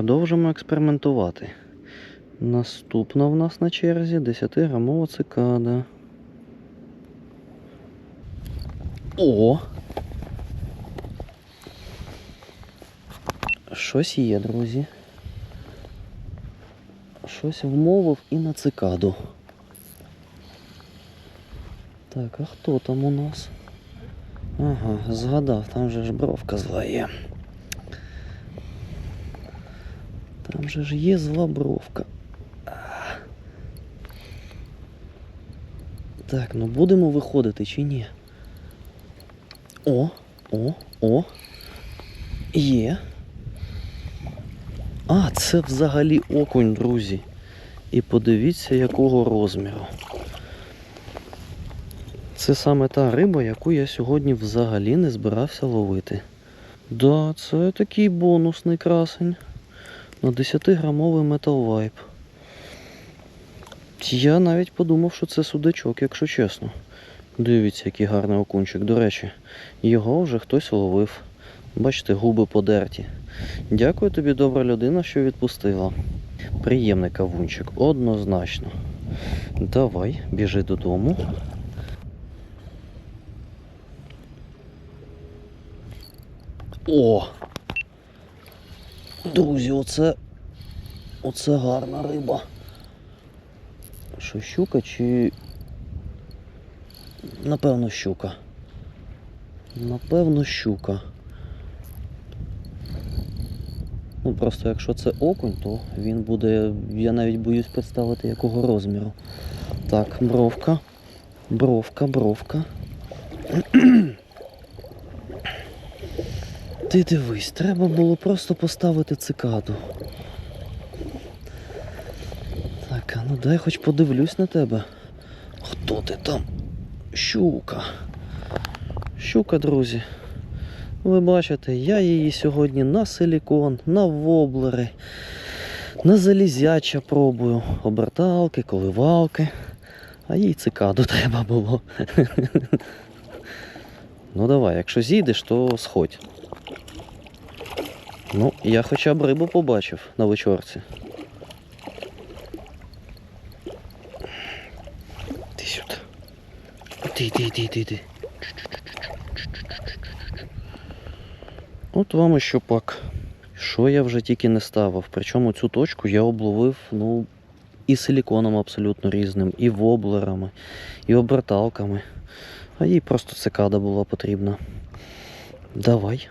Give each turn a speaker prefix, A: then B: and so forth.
A: Продовжимо експериментувати. Наступна в нас на черзі 10-грамова цикада. О! Щось є, друзі. Щось вмовив і на цикаду. Так, а хто там у нас? Ага, згадав, там же ж бровка зла є. Там же ж є зла бровка. А. Так, ну будемо виходити чи ні? О, о, о. Є. А, це взагалі окунь, друзі. І подивіться, якого розміру. Це саме та риба, яку я сьогодні взагалі не збирався ловити. Да, це такий бонусний красень. На 10-грамовий Metal Vibe. Я навіть подумав, що це судачок, якщо чесно. Дивіться, який гарний окунчик. До речі, його вже хтось ловив. Бачите, губи подерті. Дякую тобі, добра людина, що відпустила. Приємний кавунчик, однозначно. Давай, біжи додому. О! Друзі, оце. Оце гарна риба. Що, щука чи. Напевно, щука. Напевно, щука. Ну просто якщо це окунь, то він буде. Я навіть боюсь представити якого розміру. Так, бровка. Бровка, бровка. Ти дивись, треба було просто поставити цикаду. Так, а ну дай хоч подивлюсь на тебе. Хто ти там? Щука. Щука, друзі. Ви бачите, я її сьогодні на силікон, на воблери, на залізяча пробую. Оберталки, коливалки. А їй цикаду треба було. Ну давай, якщо зійдеш, то сходь. Ну, я хоча б рибу побачив на вечорці. Ти сюди. Іди, іди, іди, іди, іди. От вам і щупак. Що я вже тільки не ставив. Причому цю точку я обловив, ну, і силіконом абсолютно різним, і воблерами, і оберталками. А їй просто цикада була потрібна. Давай.